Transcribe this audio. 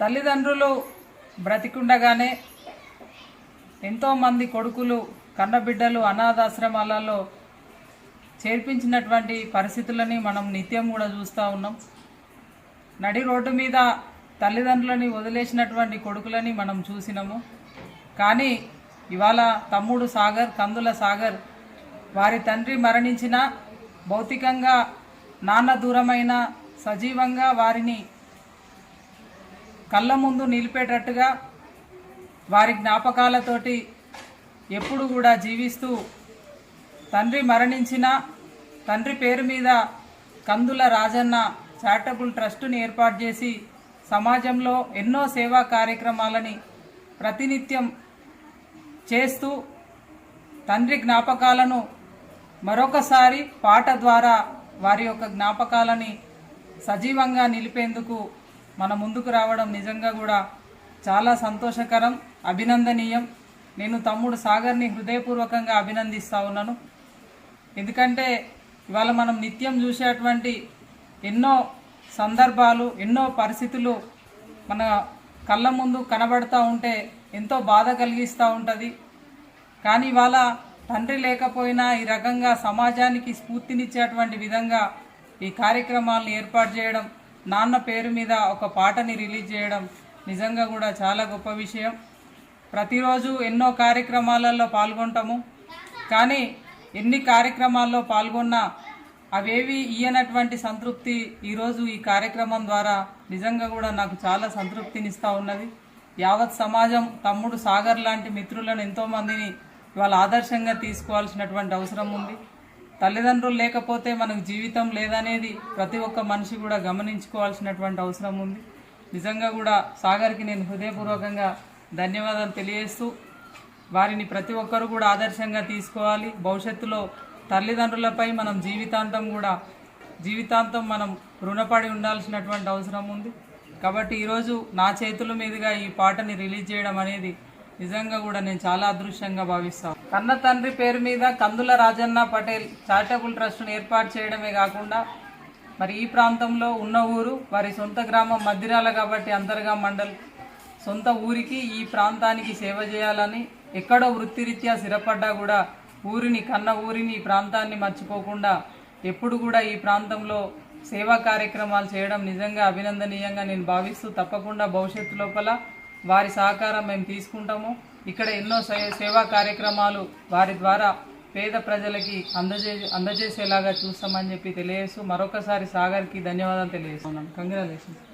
తల్లిదండ్రులు బ్రతికుండగానే ఎంతోమంది కొడుకులు కన్నబిడ్డలు అనాథాశ్రమాలలో చేర్పించినటువంటి పరిస్థితులని మనం నిత్యం కూడా చూస్తూ ఉన్నాం. నడి రోడ్డు మీద తల్లిదండ్రులని వదిలేసినటువంటి కొడుకులని మనం చూసినాము. కానీ ఇవాళ తమ్ముడు సాగర్ కందుల సాగర్ వారి తండ్రి మరణించిన భౌతికంగా నాన్న దూరమైన సజీవంగా వారిని కళ్ళ ముందు నిలిపేటట్టుగా వారి జ్ఞాపకాలతోటి ఎప్పుడు కూడా జీవిస్తూ తండ్రి మరణించిన తండ్రి పేరు మీద కందుల రాజన్న చారిటబుల్ ట్రస్టుని ఏర్పాటు చేసి సమాజంలో ఎన్నో సేవా కార్యక్రమాలని ప్రతినిత్యం చేస్తూ తండ్రి జ్ఞాపకాలను మరొకసారి పాట ద్వారా వారి యొక్క జ్ఞాపకాలని సజీవంగా నిలిపేందుకు మన ముందుకు రావడం నిజంగా కూడా చాలా సంతోషకరం అభినందనీయం. నేను తమ్ముడు సాగర్ని హృదయపూర్వకంగా అభినందిస్తూ ఉన్నాను. ఎందుకంటే ఇవాళ మనం నిత్యం చూసేటువంటి ఎన్నో సందర్భాలు ఎన్నో పరిస్థితులు మన కళ్ళ ముందు కనబడుతూ ఉంటే ఎంతో బాధ కలిగిస్తూ ఉంటుంది. కానీ ఇవాళ తండ్రి లేకపోయినా ఈ రకంగా సమాజానికి స్ఫూర్తినిచ్చేటువంటి విధంగా ఈ కార్యక్రమాలను ఏర్పాటు చేయడం నాన్న పేరు మీద ఒక పాటని రిలీజ్ చేయడం నిజంగా కూడా చాలా గొప్ప విషయం. ప్రతిరోజు ఎన్నో కార్యక్రమాలలో పాల్గొంటాము. కానీ ఎన్ని కార్యక్రమాల్లో పాల్గొన్నా అవేవి ఇయ్యనటువంటి సంతృప్తి ఈరోజు ఈ కార్యక్రమం ద్వారా నిజంగా కూడా నాకు చాలా సంతృప్తినిస్తూ ఉన్నది. యావత్ సమాజం తమ్ముడు సాగర్ లాంటి మిత్రులను ఎంతోమందిని ఇవాళ ఆదర్శంగా తీసుకోవాల్సినటువంటి అవసరం ఉంది. తల్లిదండ్రులు లేకపోతే మనకు జీవితం లేదనేది ప్రతి ఒక్క మనిషి కూడా గమనించుకోవాల్సినటువంటి అవసరం ఉంది. నిజంగా కూడా సాగర్కి నేను హృదయపూర్వకంగా ధన్యవాదాలు తెలియజేస్తూ వారిని ప్రతి ఒక్కరు కూడా ఆదర్శంగా తీసుకోవాలి. భవిష్యత్తులో తల్లిదండ్రులపై మనం జీవితాంతం కూడా జీవితాంతం మనం రుణపడి ఉండాల్సినటువంటి అవసరం ఉంది. కాబట్టి ఈరోజు నా చేతుల మీదుగా ఈ పాటని రిలీజ్ చేయడం అనేది నిజంగా కూడా నేను చాలా అదృష్టంగా భావిస్తాను కన్న తండ్రి పేరు మీద కందుల రాజన్న పటేల్ చారిటబుల్ ట్రస్ట్ను ఏర్పాటు చేయడమే కాకుండా మరి ఈ ప్రాంతంలో ఉన్న ఊరు వారి సొంత గ్రామం మద్దిరాల కాబట్టి అంతర్గా మండల్ సొంత ఊరికి ఈ ప్రాంతానికి సేవ చేయాలని ఎక్కడో వృత్తిరీత్యా స్థిరపడ్డా కూడా ఊరిని కన్న ఊరిని ఈ ప్రాంతాన్ని మర్చిపోకుండా ఎప్పుడు కూడా ఈ ప్రాంతంలో సేవా కార్యక్రమాలు చేయడం నిజంగా అభినందనీయంగా నేను భావిస్తూ తప్పకుండా భవిష్యత్తు లోపల వారి సహకారం మేము తీసుకుంటాము. ఇక్కడ ఎన్నో సేవా కార్యక్రమాలు వారి ద్వారా పేద ప్రజలకి అందజే అందజేసేలాగా చూస్తామని చెప్పి తెలియజేస్తూ మరొకసారి సాగర్కి ధన్యవాదాలు తెలియజేస్తున్నాం కంగ్రాచులేషన్స్.